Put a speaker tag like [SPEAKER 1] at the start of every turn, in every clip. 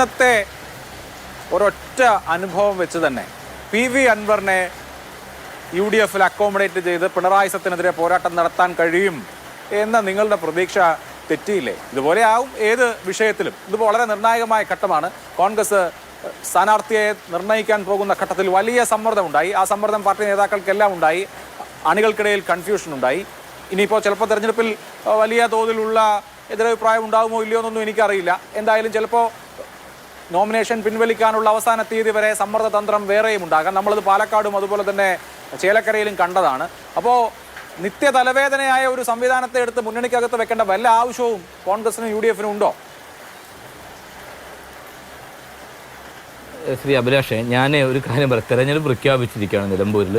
[SPEAKER 1] ഇന്നത്തെ ഒരൊറ്റ അനുഭവം വെച്ച് തന്നെ പി വി അൻവറിനെ യു ഡി എഫിൽ അക്കോമഡേറ്റ് ചെയ്ത് പിണറായി സത്തിനെതിരെ പോരാട്ടം നടത്താൻ കഴിയും എന്ന നിങ്ങളുടെ പ്രതീക്ഷ തെറ്റിയില്ലേ? ഇതുപോലെ ആവും ഏത് വിഷയത്തിലും. ഇത് വളരെ നിർണായകമായ ഘട്ടമാണ്. കോൺഗ്രസ് സ്ഥാനാർത്ഥിയെ നിർണയിക്കാൻ പോകുന്ന ഘട്ടത്തിൽ വലിയ സമ്മർദ്ദമുണ്ടായി ആ സമ്മർദ്ദം പാർട്ടി നേതാക്കൾക്കെല്ലാം ഉണ്ടായി. അണികൾക്കിടയിൽ കൺഫ്യൂഷൻ ഉണ്ടായി. ഇനിയിപ്പോൾ ചിലപ്പോൾ തെരഞ്ഞെടുപ്പിൽ വലിയ തോതിലുള്ള എതിരഭിപ്രായം ഉണ്ടാകുമോ ഇല്ലയോ എന്നൊന്നും എനിക്കറിയില്ല. എന്തായാലും ചിലപ്പോൾ നോമിനേഷൻ പിൻവലിക്കാനുള്ള അവസാന തീയതി വരെ സമ്മർദ്ദ തന്ത്രം വേറെയും ഉണ്ടാകാം നമ്മളത് പാലക്കാടും അതുപോലെ തന്നെ ചേലക്കരയിലും കണ്ടതാണ്. അപ്പോൾ നിത്യ തലവേദനയായ ഒരു സംവിധാനത്തെ എടുത്ത് മുന്നണിക്കകത്ത് വെക്കേണ്ട വല്ല ആവശ്യവും കോൺഗ്രസിനും യു ഡി എഫിനും ഉണ്ടോ
[SPEAKER 2] ശ്രീ അഭിലാഷേ ഞാൻ ഒരു കാര്യം പറയാം. തെരഞ്ഞെടുപ്പ് പ്രഖ്യാപിച്ചിരിക്കുകയാണ് നിലമ്പൂരിൽ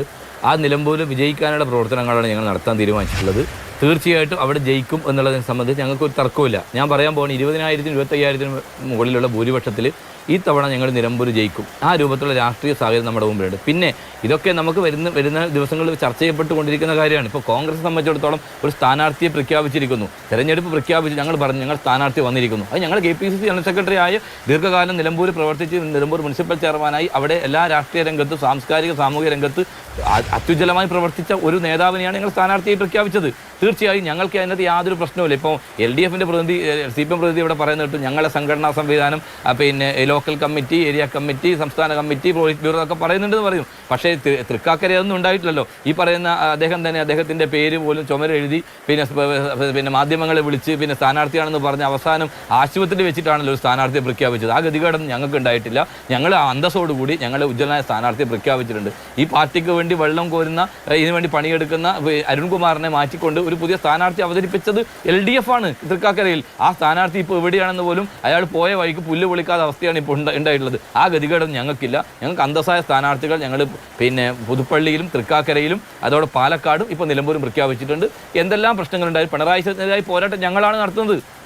[SPEAKER 2] ആ നിലമ്പൂരിൽ വിജയിക്കാനുള്ള പ്രവർത്തനങ്ങളാണ് ഞങ്ങൾ നടത്താൻ തീരുമാനിച്ചിട്ടുള്ളത്. തീർച്ചയായിട്ടും അവിടെ ജയിക്കും എന്നുള്ളതിനെ സംബന്ധിച്ച് ഞങ്ങൾക്ക് ഒരു തർക്കമില്ല ഞാൻ പറയാൻ പോകുന്നത് ഇരുപതിനായിരത്തിനും ഇരുപത്തയ്യായിരത്തിനും മുകളിലുള്ള ഭൂരിപക്ഷത്തിൽ ഈ തവണ ഞങ്ങൾ നിലമ്പൂർ ജയിക്കും. ആ രൂപത്തിലുള്ള രാഷ്ട്രീയ സാഹചര്യം നമ്മുടെ മുമ്പിലുണ്ട്. പിന്നെ ഇതൊക്കെ നമുക്ക് വരുന്ന വരുന്ന ദിവസങ്ങളിൽ ചർച്ച ചെയ്യപ്പെട്ടുകൊണ്ടിരിക്കുന്ന കാര്യമാണ്. ഇപ്പോൾ കോൺഗ്രസ് സംബന്ധിച്ചിടത്തോളം ഒരു സ്ഥാനാർത്ഥിയെ പ്രഖ്യാപിച്ചിരിക്കുന്നു. തെരഞ്ഞെടുപ്പ് പ്രഖ്യാപിച്ച് ഞങ്ങൾ പറഞ്ഞു ഞങ്ങൾ സ്ഥാനാർത്ഥി വന്നിരിക്കുന്നു. അത് ഞങ്ങൾ K P C C general secretary ആയ ദീർഘകാലം നിലമ്പൂർ പ്രവർത്തിച്ച് നിലമ്പൂർ മുനിസിപ്പൽ ചെയർമാനായി അവിടെ എല്ലാ രാഷ്ട്രീയ രംഗത്തും സാംസ്കാരിക സാമൂഹിക രംഗത്ത് അത്യുജ്വലമായി പ്രവർത്തിച്ച ഒരു നേതാവിനെയാണ് ഞങ്ങൾ സ്ഥാനാർത്ഥിയെ പ്രഖ്യാപിച്ചത്. തീർച്ചയായും ഞങ്ങൾക്ക് അതിനകത്ത് യാതൊരു പ്രശ്നവുമില്ല. ഇപ്പോൾ എൽ ഡി എഫിന്റെ പ്രതിനിധി സി പി എം പ്രതിനിധി ഇവിടെ പറയുന്നിട്ട് ഞങ്ങളുടെ സംഘടനാ സംവിധാനം പിന്നെ ലോക്കൽ കമ്മിറ്റി ഏരിയ കമ്മിറ്റി സംസ്ഥാന കമ്മിറ്റി പ്രോജക്ട് ബ്യൂറോ എന്നൊക്കെ പറയുന്നുണ്ടെന്ന് പറയും. പക്ഷേ തി- തൃക്കാക്കര അതൊന്നും ഉണ്ടായിട്ടില്ലല്ലോ. ഈ പറയുന്ന അദ്ദേഹം തന്നെ അദ്ദേഹത്തിന്റെ പേര് പോലും ചുമരെഴുതി പിന്നെ പിന്നെ മാധ്യമങ്ങളെ വിളിച്ച് പിന്നെ സ്ഥാനാർത്ഥിയാണെന്ന് പറഞ്ഞ് അവസാനം ആശുപത്രി വെച്ചിട്ടാണല്ലോ ഒരു സ്ഥാനാർത്ഥിയെ പ്രഖ്യാപിച്ചത്. ആ ഗതികേടൊന്നും ഞങ്ങൾക്ക് ഉണ്ടായിട്ടില്ല. ഞങ്ങൾ അന്തസ്സോടുകൂടി ഞങ്ങളെ ഉജ്ജ്വലനായ സ്ഥാനാർത്ഥിയെ പ്രഖ്യാപിച്ചിട്ടുണ്ട്. ഈ പാർട്ടിക്ക് വേണ്ടി വെള്ളം കോരുന്ന ഇതിനുവേണ്ടി ഇതിനു വേണ്ടി പണിയെടുക്കുന്ന അരുൺകുമാറിനെ മാറ്റിക്കൊണ്ട് ഒരു പുതിയ സ്ഥാനാർത്ഥി അവതരിപ്പിച്ചത് എൽ ഡി എഫ് ആണ് തൃക്കാക്കരയിൽ. ആ സ്ഥാനാർത്ഥി ഇപ്പോൾ എവിടെയാണെന്ന് പോലും അയാൾ പോയ വഴിക്ക് പുല്ല് പൊളിക്കാത്ത അവസ്ഥയാണ് ഇപ്പോൾ ഉണ്ടാ- ഉണ്ടായിട്ടുള്ളത്. ആ ഗതികേടൊന്നും ഞങ്ങൾക്കില്ല. ഞങ്ങൾക്ക് അന്തസ്സായ സ്ഥാനാർത്ഥികൾ ഞങ്ങൾ പിന്നെ പുതുപ്പള്ളിയിലും തൃക്കാക്കരയിലും അതോടെ പാലക്കാടും ഇപ്പോൾ നിലമ്പൂരും പ്രഖ്യാപിച്ചിട്ടുണ്ട്. എന്തെല്ലാം പ്രശ്നങ്ങളുണ്ടായി പിണറായി സത്തിനെതിരായി പോരാട്ടം ഞങ്ങളാണ് നടത്തുന്നത്.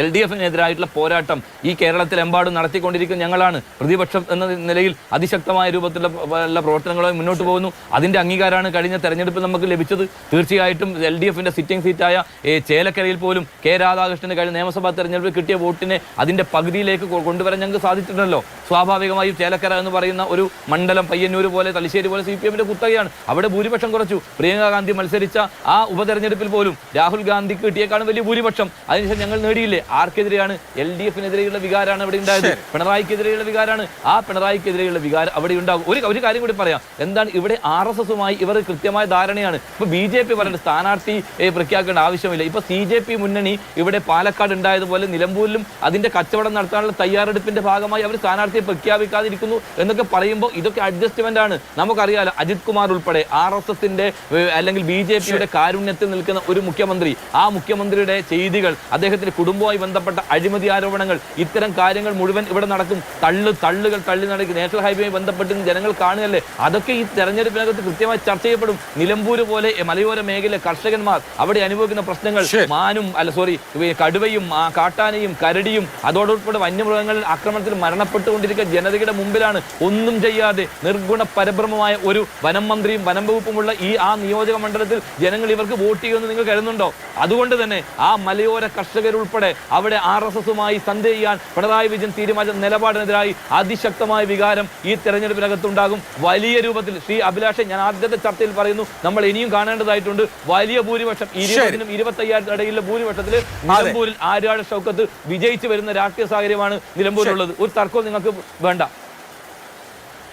[SPEAKER 2] എൽ ഡി എഫിനെതിരായിട്ടുള്ള പോരാട്ടം ഈ കേരളത്തിലെമ്പാടും നടത്തിക്കൊണ്ടിരിക്കുന്ന ഞങ്ങളാണ്. പ്രതിപക്ഷം എന്ന നിലയിൽ അതിശക്തമായ രൂപത്തിലുള്ള പ്രവർത്തനങ്ങളും മുന്നോട്ട് പോകുന്നു. അതിന്റെ അംഗീകാരമാണ് കഴിഞ്ഞ തെരഞ്ഞെടുപ്പിൽ നമുക്ക് ലഭിച്ചത്. തീർച്ചയായിട്ടും എൽ ഡി എഫിന്റെ സിറ്റിംഗ് സീറ്റായ ചേലക്കരയിൽ പോലും കെ രാധാകൃഷ്ണന് കഴിഞ്ഞ നിയമസഭാ തെരഞ്ഞെടുപ്പിൽ കിട്ടിയ വോട്ടിനെ അതിന്റെ പകുതിയിലേക്ക് കൊണ്ടുവരാൻ ഞങ്ങൾക്ക് സാധിച്ചിട്ടുണ്ടല്ലോ. സ്വാഭാവികമായും ചേലക്കര എന്ന് പറയുന്ന ഒരു മണ്ഡലം പയ്യന്നൂർ പോലെ തലശ്ശേരി പോലെ സി പി എമ്മിന്റെ കുത്തകയാണ്. അവിടെ ഭൂരിപക്ഷം കുറച്ചു. പ്രിയങ്ക ഗാന്ധി മത്സരിച്ച ആ ഉപതെരഞ്ഞെടുപ്പിൽ പോലും രാഹുൽ ഗാന്ധിക്ക് കിട്ടിയേക്കാളും വലിയ ഭൂരിപക്ഷം. അതിനുശേഷം ഞങ്ങൾ നേടിയില്ലേ? ആർക്കെതിരെയാണ് എൽ ഡി എഫിനെതിരെയുള്ള വികാരമാണ് അവിടെ ഉണ്ടായത്? പിണറായിക്കെതിരെയുള്ള വികാരമാണ്. ആ പിണറായിക്കെതിരെയുള്ള വികാരം അവിടെ ഉണ്ടാകും. ഒരു ഒരു കാര്യം കൂടി പറയാം. എന്താണ് ഇവിടെ ആർ എസ് എസുമായി ഇവർ കൃത്യമായ ധാരണയാണ്. ഇപ്പൊ ബി ജെ പി പറയുന്നത് സ്ഥാനാർത്ഥി പ്രഖ്യാപിക്കേണ്ട ആവശ്യമില്ല. ഇപ്പൊ സി ജെ പി മുന്നണി ഇവിടെ പാലക്കാട് ഉണ്ടായതുപോലെ നിലമ്പൂരിലും അതിന്റെ കച്ചവടം നടത്താനുള്ള തയ്യാറെടുപ്പിന്റെ ഭാഗമായി അവർ സ്ഥാനാർത്ഥിയെ പ്രഖ്യാപിക്കാതിരിക്കുന്നു എന്നൊക്കെ പറയുമ്പോൾ ഇതൊക്കെ അഡ്ജസ്റ്റ്മെന്റ് ആണ്. നമുക്കറിയാലോ അജിത് കുമാർ ഉൾപ്പെടെ ആർ എസ് എസിന്റെ അല്ലെങ്കിൽ ബി ജെ പിയുടെ കാരുണ്യത്തിൽ നിൽക്കുന്ന ഒരു മുഖ്യമന്ത്രി ആ മുഖ്യമന്ത്രിയുടെ ചെയ്തികൾ അദ്ദേഹത്തിന്റെ കുടുംബവുമായി ബന്ധപ്പെട്ട അഴിമതി ആരോപണങ്ങൾ ഇത്തരം കാര്യങ്ങൾ മുഴുവൻ ഇവിടെ നടക്കും. തള്ളു തള്ളുകൾ തള്ളി നടക്കും. നാഷണൽ ഹൈവേയുമായി ബന്ധപ്പെട്ട് ജനങ്ങൾ കാണുകയല്ലേ? അതൊക്കെ ഈ തെരഞ്ഞെടുപ്പിനകത്ത് കൃത്യമായി ചർച്ച ചെയ്യപ്പെടും. നിലമ്പൂര് പോലെ മലയോര മേഖല കർഷകന്മാർ അവിടെ അനുഭവിക്കുന്ന പ്രശ്നങ്ങൾ മാനും അല്ല സോറി കടുവയും കാട്ടാനയും കരടിയും അതോടൊപ്പം വന്യമൃഗങ്ങളിൽ ആക്രമണത്തിൽ മരണപ്പെട്ടുകൊണ്ടിരിക്കുന്ന ജനതയുടെ മുമ്പിലാണ് ഒന്നും ചെയ്യാതെ നിർഗുണ പരബ്രഹ്മമായ ഒരു വനം മന്ത്രിയും വനം വകുപ്പുമുള്ള ഈ ആ നിയോജക മണ്ഡലത്തിൽ ജനങ്ങൾ ഇവർക്ക് വോട്ട് ചെയ്യുമെന്ന് നിങ്ങൾ കരുതുന്നുണ്ടോ? അതുകൊണ്ട് തന്നെ ആ മലയോര കർഷകരുൾപ്പെടെ അവിടെ ആർ എസ് എസുമായി സന്ധ ചെയ്യാൻ പിണറായി വിജയൻ തീരുമാനിച്ച നിലപാടിനെതിരായി അതിശക്തമായ വികാരം ഈ തെരഞ്ഞെടുപ്പിനകത്തുണ്ടാകും. വലിയ രൂപത്തിൽ ശ്രീ അഭിലാഷൻ ഞാൻ ആദ്യത്തെ ചർച്ചയിൽ പറയുന്നു നമ്മൾ ഇനിയും കാണേണ്ടതായിട്ടുണ്ട്. വലിയ ഭൂരിപക്ഷം ഇരുപതിനും ഇരുപത്തയ്യായിരത്തി ഇടയിലെ ഭൂരിപക്ഷത്തിൽ നിലമ്പൂരിൽ ആര്യാട് ഷൗക്കത്ത് വിജയിച്ചു വരുന്ന രാഷ്ട്രീയ സാഹചര്യമാണ് നിലമ്പൂരിലുള്ളത്. ഒരു തർക്കവും നിങ്ങൾക്ക് വേണ്ട.